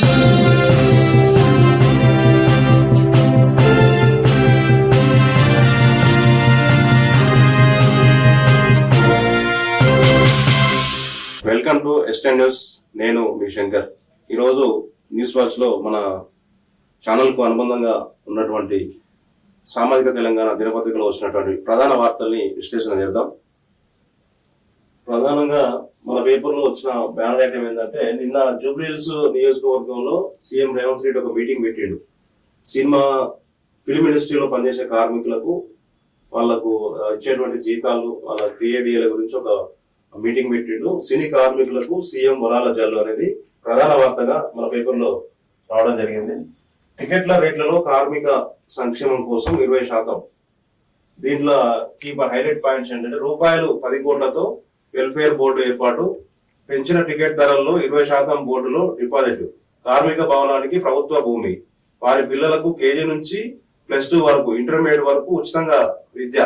Welcome to ఎస్టెన్ news నేను మీ శంకర్. ఈరోజు news వాచ్లో మన ఛానల్కు అనుబంధంగా ఉన్నటువంటి సామాజిక తెలంగాణ దినపత్రికలో వచ్చినటువంటి ప్రధాన వార్తల్ని విశ్లేషణ చేద్దాం. ప్రధానంగా మన పేపర్లో వచ్చిన బ్యానర్ ఐటమ్ ఏంటంటే నిన్న జూబ్లీహిల్స్ నియోజకవర్గంలో సీఎం రేవంత్ రెడ్డి ఒక మీటింగ్ పెట్టిండు. సినిమా ఫిలిం ఇండస్ట్రీలో పనిచేసే కార్మికులకు వాళ్ళకు ఇచ్చేటువంటి జీతాలు వాళ్ళ టీఏడిఏల గురించి ఒక మీటింగ్ పెట్టిండు. సినీ కార్మికులకు సీఎం వరాల జల్లు అనేది ప్రధాన వార్తగా మన పేపర్లో రావడం జరిగింది. టికెట్ల రేట్లలో కార్మిక సంక్షేమం కోసం ఇరవై శాతం. దీంట్లో కీప హైలైట్ పాయింట్స్ ఏంటంటే రూపాయలు పది కోట్లతో వెల్ఫేర్ బోర్డు ఏర్పాటు పెంచిన టికెట్ ధరల్లో ఇరవై శాతం బోర్డులో డిపాజిట్ కార్మిక భవనానికి ప్రభుత్వ భూమి వారి పిల్లలకు కేజీ నుంచి ప్లస్ టూ వరకు ఇంటర్మీడియట్ వరకు ఉచితంగా విద్య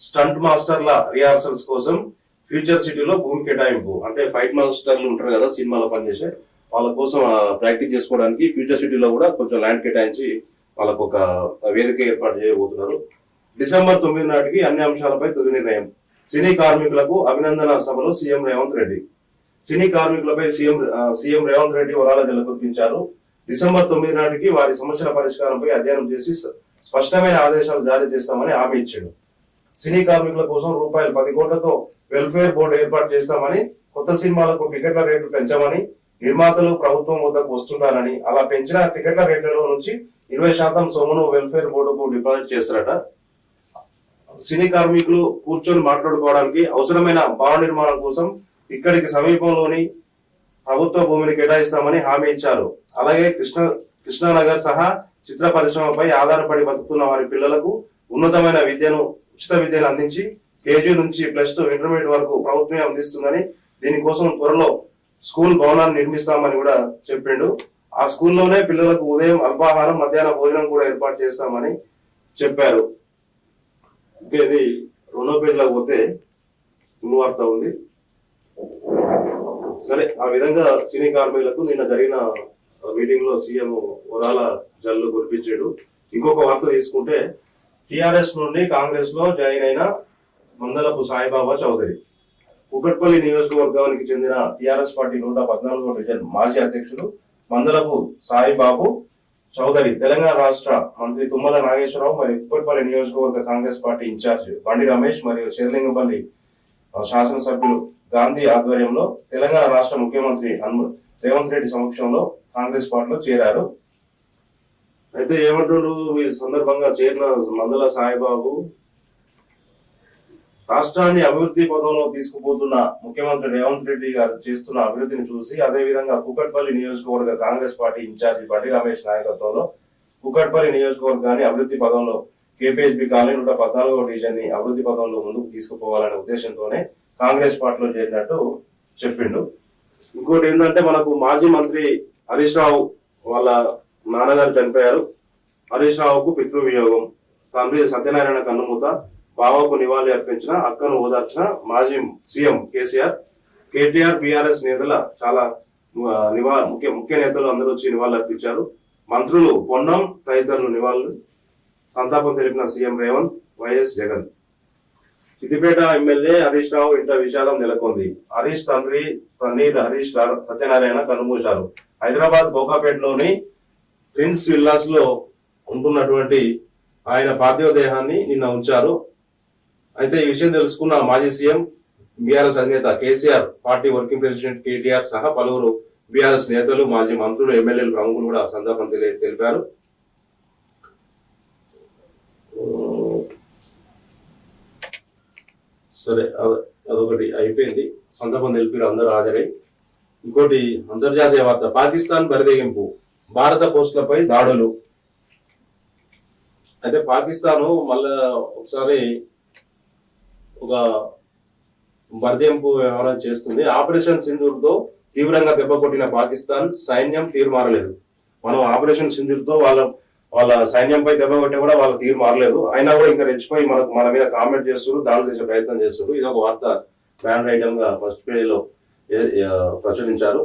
స్టంట్ మాస్టర్ల రిహార్సల్స్ కోసం ఫ్యూచర్ సిటీలో భూమి కేటాయింపు. అంటే ఫైట్ మాస్టర్లు ఉంటారు కదా సినిమాలో పనిచేసే వాళ్ళ కోసం ప్రాక్టీస్ చేసుకోవడానికి ఫ్యూచర్ సిటీలో కూడా కొంచెం ల్యాండ్ కేటాయించి వాళ్ళకు ఒక వేదిక ఏర్పాటు చేయబోతున్నారు. డిసెంబర్ తొమ్మిది నాటికి అన్ని అంశాలపై తుది నిర్ణయం సినీ కార్మికులకు అభినందన సభలో సీఎం రేవంత్ రెడ్డి. సినీ కార్మికులపై సీఎం సీఎం రేవంత్ రెడ్డి వరాల నెలకొల్పించారు డిసెంబర్ తొమ్మిది నాటికి వారి సమస్యల పరిష్కారంపై అధ్యయనం చేసి స్పష్టమైన ఆదేశాలు జారీ చేస్తామని హామీ ఇచ్చాడు. సినీ కార్మికుల కోసం రూపాయలు పది కోట్లతో వెల్ఫేర్ బోర్డు ఏర్పాటు చేస్తామని కొత్త సినిమాలకు టికెట్ల రేట్లు పెంచామని నిర్మాతలు ప్రభుత్వం వద్దకు వస్తుంటారని అలా పెంచిన టికెట్ల రేట్లలో నుంచి ఇరవై శాతం సొమ్మును వెల్ఫేర్ బోర్డుకు డిపాజిట్ చేస్తారట. సినీ కార్మికులు కూర్చొని మాట్లాడుకోవడానికి అవసరమైన భవన నిర్మాణం కోసం ఇక్కడికి సమీపంలోని ప్రభుత్వ భూమిని కేటాయిస్తామని హామీ ఇచ్చారు. అలాగే కృష్ణ కృష్ణానగర్ సహా చిత్ర పరిశ్రమపై ఆధారపడి బతుకుతున్న వారి పిల్లలకు ఉన్నతమైన విద్యను ఉచిత విద్యను అందించి కేజీ నుంచి ప్లస్ టూ ఇంటర్మీడియట్ వరకు ప్రభుత్వమే అందిస్తుందని దీనికోసం త్వరలో స్కూల్ భవనాన్ని నిర్మిస్తామని కూడా చెప్పిండు. ఆ స్కూల్లోనే పిల్లలకు ఉదయం అల్పాహారం మధ్యాహ్న భోజనం కూడా ఏర్పాటు చేస్తామని చెప్పారు. ఇంకా ఇది రెండో పేజీలో పోతే ముందు వార్త ఉంది. సరే ఆ విధంగా సినీ కార్మికులకు నిన్న జరిగిన మీటింగ్లో సీఎం వరాల జల్లు కురిపించాడు. ఇంకొక వార్త తీసుకుంటే టిఆర్ఎస్ నుండి కాంగ్రెస్లో జాయిన్ అయిన మందలపు సాయిబాబా చౌదరి. కుకట్పల్లి నియోజకవర్గానికి చెందిన టిఆర్ఎస్ పార్టీ నూట పద్నాలుగో డివిజన్ మాజీ అధ్యక్షుడు మందలపు సాయిబాబు చౌదరి తెలంగాణ రాష్ట్ర మంత్రి తుమ్మల నాగేశ్వరరావు మరియు ఇప్పటిపల్లి నియోజకవర్గ కాంగ్రెస్ పార్టీ ఇన్ఛార్జ్ బండి రమేష్ మరియు శిరలింగపల్లి శాసనసభ్యులు గాంధీ ఆధ్వర్యంలో తెలంగాణ రాష్ట్ర ముఖ్యమంత్రి హనుమ రేవంత్ రెడ్డి సమక్షంలో కాంగ్రెస్ పార్టీలో చేరారు. అయితే ఏమంటుండు వీరి సందర్భంగా చేరిన మందల సాయిబాబు రాష్ట్రాన్ని అభివృద్ధి పదంలో తీసుకుపోతున్న ముఖ్యమంత్రి రేవంత్ రెడ్డి గారు చేస్తున్న అభివృద్ధిని చూసి అదే విధంగా కుకట్పల్లి నియోజకవర్గ కాంగ్రెస్ పార్టీ ఇన్ఛార్జి బండి రమేష్ నాయకత్వంలో కుకట్పల్లి నియోజకవర్గాన్ని అభివృద్ధి పదంలో కేపీహెచ్బి కాలనీ నూట పద్నాలుగో డివిజన్ని అభివృద్ధి పదంలో ముందుకు తీసుకుపోవాలనే ఉద్దేశంతోనే కాంగ్రెస్ పార్టీలో చేరినట్టు చెప్పిండు. ఇంకోటి ఏంటంటే మనకు మాజీ మంత్రి హరీష్ రావు వాళ్ళ నాన్నగారు చనిపోయారు. హరీష్ రావుకు పితృ వియోగం తండ్రి సత్యనారాయణ కన్నుమూత బావకు నివాళి అర్పించిన అక్కను ఓదార్చిన మాజీ సీఎం కేసీఆర్ కేటీఆర్ బీఆర్ఎస్ నేతల చాలా నివా ముఖ్య ముఖ్య నేతలు అందరూ వచ్చి నివాళులు అర్పించారు. మంత్రులు పొన్నం తదితరులు నివాళులు. సంతాపం తెలిపిన CM Revanth YS Jagan. Siddipet MLA Harish Rao ఇంట విషాదం నెలకొంది. హరీష్ తండ్రి తన్నీర్ హరీష్ సత్యనారాయణ కనుమూశారు. హైదరాబాద్ బోకాపేటలోని ప్రిన్స్ విల్లాస్లో ఉంటున్నటువంటి ఆయన పార్థివ దేహాన్ని నిన్న ఉంచారు. అయితే ఈ విషయం తెలుసుకున్న మాజీ సీఎం బీఆర్ఎస్ అధినేత KCR party working president KTR సహా పలువురు బీఆర్ఎస్ నేతలు మాజీ మంత్రులు ఎమ్మెల్యేలు ప్రముఖులు కూడా సంతాపం తెలిపారు. సరే అదొకటి అయిపోయింది. సంతాపం తెలిపారు అందరూ హాజరై. ఇంకోటి అంతర్జాతీయ వార్త. పాకిస్తాన్ బరిదెగింపు. భారత పోస్టులపై దాడులు. అయితే పాకిస్తాను మళ్ళా ఒకసారి ఒక బరిదెంపు వ్యవహారం చేస్తుంది. ఆపరేషన్ సింధూర్తో తీవ్రంగా దెబ్బ కొట్టిన పాకిస్తాన్ సైన్యం తీరు మారలేదు. మనం ఆపరేషన్ సింధూర్తో వాళ్ళ వాళ్ళ సైన్యంపై దెబ్బ కొట్టే కూడా వాళ్ళ తీరు మారలేదు. అయినా కూడా ఇంకా రెచ్చిపోయి మనకు మన మీద కామెంట్ చేస్తున్నారు దాడులు చేసే ప్రయత్నం చేస్తున్నారు ఇది ఒక వార్త బ్రాండ్ ఐటమ్గా ఫస్ట్ పేజీలో ప్రచురించారు.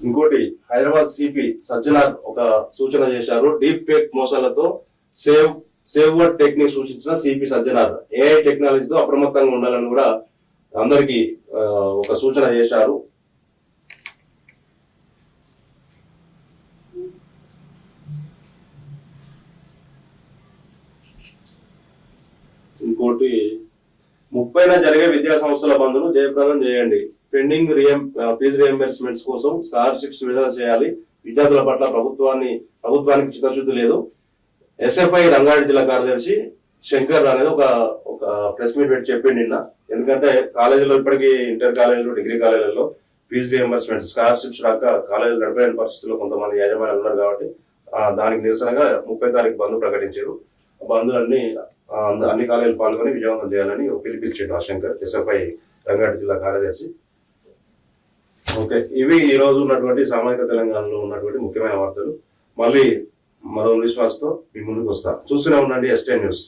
ఇంకోటి హైదరాబాద్ సిపి సజ్జనార్ ఒక సూచన చేశారు. డీప్ ఫేక్ మోసాలతో సేవ్ సేవ్ వర్డ్ టెక్నిక్ సూచించిన సిపి సజ్జనార్ ఏఐ టెక్నాలజీతో అప్రమత్తంగా ఉండాలని కూడా అందరికి ఒక సూచన చేశారు. ఇంకోటి ముప్పైన జరిగే విద్యా సంస్థల బంధును జయప్రదం చేయండి. పెండింగ్ రియం ఫీజు రియంబర్స్మెంట్స్ కోసం స్కాలర్షిప్స్ విడుదల చేయాలి. విద్యార్థుల పట్ల ప్రభుత్వాన్ని ప్రభుత్వానికి చిత్తశుద్ధి లేదు. ఎస్ఎఫ్ఐ రంగారెడ్డి జిల్లా కార్యదర్శి శంకర్ అనేది ఒక ఒక ప్రెస్ మీట్ పెట్టి చెప్పింది నిన్న. ఎందుకంటే కాలేజీలో ఇప్పటికీ ఇంటర్ కాలేజీలో డిగ్రీ కాలేజీలలో ఫీజు రియంబర్స్మెంట్ స్కాలర్షిప్స్ రాక కాలేజీలు నడిపోయిన పరిస్థితుల్లో కొంతమంది యాజమాన్యాలు ఉన్నారు కాబట్టి దానికి నిరసనగా ముప్పై తారీఖు బంద్ ప్రకటించారు. బంధులన్నీ అన్ని కాలేజీలు పాల్గొని విజయవంతం చేయాలని పిలిపించాడు ఆ శంకర్ ఎస్ఎఫ్ఐ రంగారెడ్డి జిల్లా కార్యదర్శి. ఓకే ఇవి ఈ రోజు ఉన్నటువంటి సామాజిక తెలంగాణలో ఉన్నటువంటి ముఖ్యమైన వార్తలు. మళ్ళీ మరో విశ్వాసంతో మీ ముందుకు వస్తా. చూస్తూనే ఉండండి ఎస్టే న్యూస్